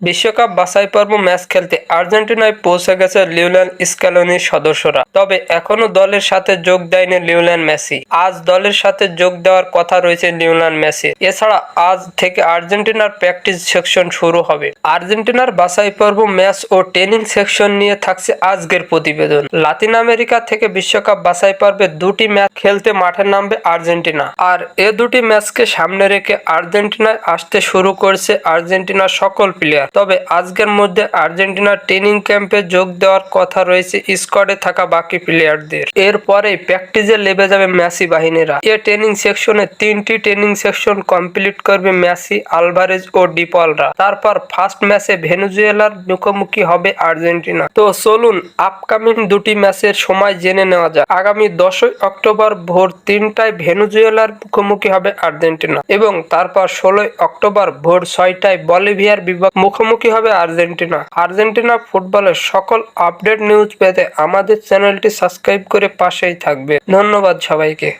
বিশ্বকাপ বাছাই পর্ব ম্যাচ খেলতে আর্জেন্টিনায় পৌঁছে গেছে লিওনেল স্ক্যালোনির সদস্যরা। তবে এখনও দলের সাথে যোগ দেয়নি লিওনেল মেসি। আজ দলের সাথে যোগ দেওয়ার কথা রয়েছে লিওনেল মেসি। এছাড়া আজ থেকে আর্জেন্টিনার প্র্যাকটিস সেকশন শুরু হবে। আর্জেন্টিনার বাছাই পর্ব ম্যাচ ও ট্রেনিং সেকশন নিয়ে থাকছে আজকের প্রতিবেদন। লাতিন আমেরিকা থেকে বিশ্বকাপ বাছাই পর্বে দুটি ম্যাচ খেলতে মাঠে নামবে আর্জেন্টিনা। আর এ দুটি ম্যাচকে সামনে রেখে আর্জেন্টিনায় আসতে শুরু করেছে আর্জেন্টিনার সকল প্লেয়ার। তবে আজকের মধ্যে আর্জেন্টিনার ট্রেনিং ক্যাম্পে যোগ দেওয়ার কথা রয়েছে স্কোয়াডে থাকা বাকি প্লেয়ারদের। এরপরে প্র্যাকটিসে লেবে যাবে মেসি বাহিনীরা। এ ট্রেনিং সেকশনে তিনটি ট্রেনিং সেকশন কমপ্লিট করবে মেসি, আলভারেজ ও ডিপলরা তারপর ফার্স্ট ম্যাচে ভেনেজুয়েলার মুখোমুখি হবে আর্জেন্টিনা। তো চলুন, আপকামিং দুটি ম্যাচের সময় জেনে নেওয়া যাক। আগামী দশই অক্টোবর ভোর তিনটায় ভেনেজুয়েলার মুখোমুখি হবে আর্জেন্টিনা এবং তারপর ষোলোই অক্টোবর ভোর ছয়টায় বলিভিয়ার বিভাগ মুখোমুখি হবে আর্জেন্টিনা। আর্জেন্টিনা ফুটবলের সকল আপডেট নিউজ পেতে আমাদের চ্যানেলটি সাবস্ক্রাইব করে পাশেই থাকবে। ধন্যবাদ সবাইকে।